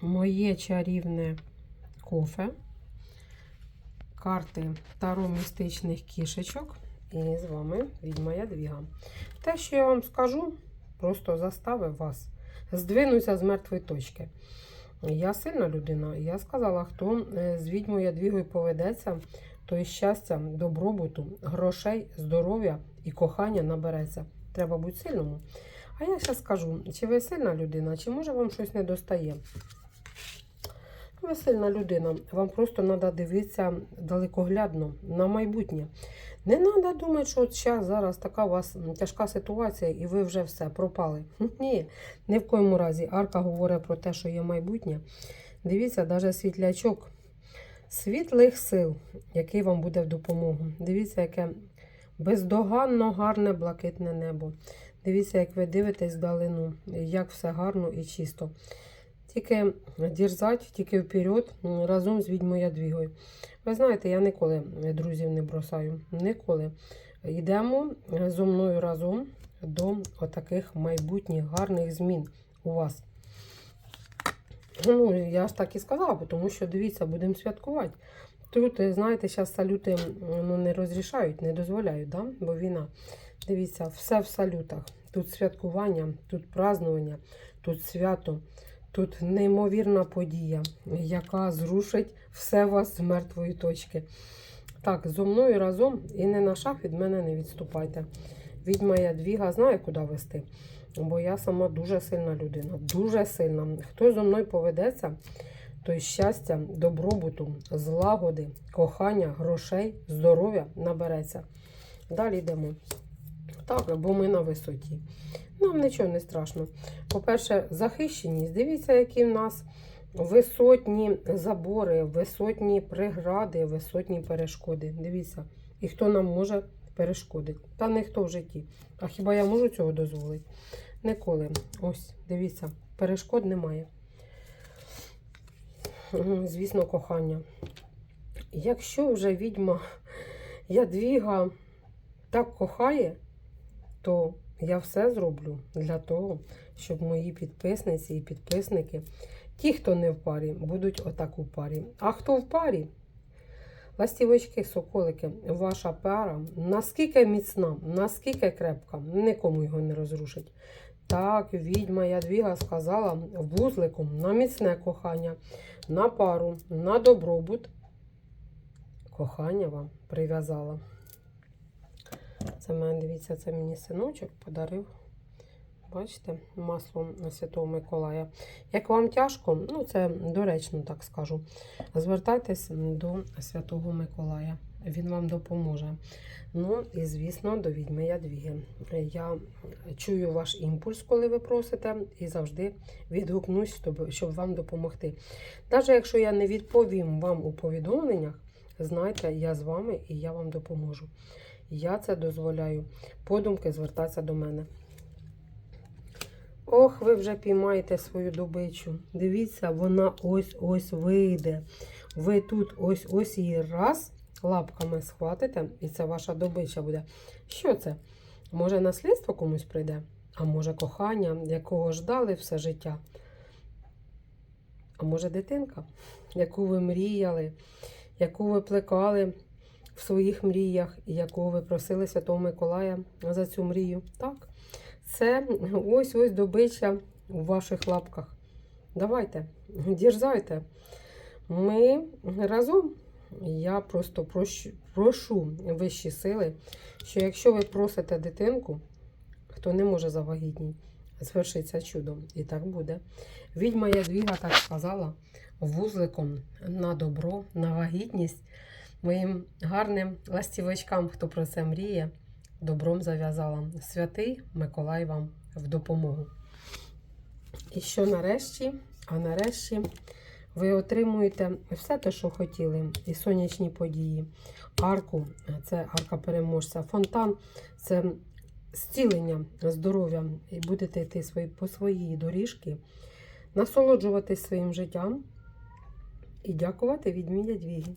моє чарівне кофе, карти таро містичних кішечок. І з вами відьма Ядвіга. Те, що я вам скажу, просто заставив вас здвинутися з мертвої точки. Я сильна людина. Я сказала, хто е, з відьмою Ядвігою поведеться, то і щастя, добробуту, грошей, здоров'я і кохання набереться. Треба бути сильному. А я зараз скажу, чи ви сильна людина, чи може вам щось не достає. Ви сильна людина, вам просто треба дивитися далекоглядно на майбутнє. Не треба думати, що от зараз, зараз така у вас тяжка ситуація, і ви вже все пропали. Ні, ні в коєму разі. Арка говорить про те, що є майбутнє. Дивіться, навіть світлячок світлих сил, який вам буде в допомогу. Дивіться, яке бездоганно гарне блакитне небо. Дивіться, як ви дивитесь вдалину, як все гарно і чисто. Тільки дірзать, тільки вперед, разом з відьмою Ядвігою. Ви знаєте, я ніколи друзів не бросаю. Ніколи. Йдемо зо мною разом до отаких майбутніх гарних змін у вас. Ну, я ж так і сказала, тому що дивіться, будемо святкувати. Тут, знаєте, зараз салюти ну, не розрішають, не дозволяють, да? бо війна. Дивіться, все в салютах. Тут святкування, тут празднування, тут свято, тут неймовірна подія, яка зрушить все вас з мертвої точки. Так, зо мною разом і не на шаг від мене не відступайте. Відьма Ядвіга знає, куди вести. Бо я сама дуже сильна людина, дуже сильна. Хто зо мною поведеться, то й щастя, добробуту, злагоди, кохання, грошей, здоров'я набереться. Далі йдемо. Так, бо ми на висоті. Нам нічого не страшно. По-перше, захищеність. Дивіться, які в нас висотні забори, висотні прегради, висотні перешкоди. Дивіться, і хто нам може перешкодити. Та ніхто в житті. А хіба я можу цього дозволити? Ніколи. Ось, дивіться, перешкод немає. Звісно, кохання. Якщо вже відьма Ядвіга так кохає, то я все зроблю для того, щоб мої підписниці і підписники, ті, хто не в парі, будуть отак у парі. А хто в парі? Ластівочки, соколики, ваша пара наскільки міцна, наскільки крепка, нікому його не розрушить. Так, відьма Ядвіга сказала вузликом на міцне кохання, на пару, на добробут. Кохання вам прив'язала. Це мене, дивіться, це мені синочок подарив. Бачите, масло Святого Миколая. Як вам тяжко, ну це доречно так скажу. Звертайтесь до Святого Миколая. Він вам допоможе. Ну і, звісно, до відьми Ядвіги. Я чую ваш імпульс, коли ви просите, і завжди відгукнусь, щоб вам допомогти. Навіть якщо я не відповім вам у повідомленнях, знайте, я з вами і я вам допоможу. Я це дозволяю. Подумки звертатися до мене. Ох, ви вже піймаєте свою добичу. Дивіться, вона ось-ось вийде. Ви тут ось-ось її раз лапками схватите, і це ваша добича буде. Що це? Може, наслідство комусь прийде? А може, кохання, якого ждали все життя? А може, дитинка, яку ви мріяли, яку ви плекали в своїх мріях, і якого ви просили Святого Миколая за цю мрію? Так. Це ось-ось добича у ваших лапках. Давайте, дірзайте. Ми разом. Я просто прошу, прошу вищі сили, що якщо ви просите дитинку, хто не може завагітній, звершиться чудом. І так буде. Відьма Ядвіга так сказала вузликом на добро, на вагітність. Моїм гарним ластівочкам, хто про це мріє, добром зав'язала. Святий Миколай вам в допомогу. І що нарешті, а нарешті ви отримуєте все те, що хотіли, і сонячні події. Арку це арка переможця, фонтан це зцілення здоров'я. І будете йти по своїй доріжці, насолоджуватись своїм життям і дякувати відмінять Ядвігі.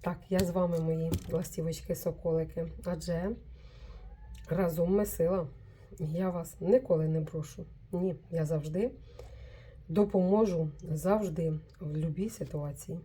Так, я з вами, мої ластівочки-соколики, адже разом ми сила. Я вас ніколи не брошу. Ні, я завжди допоможу завжди в будь-якій ситуації.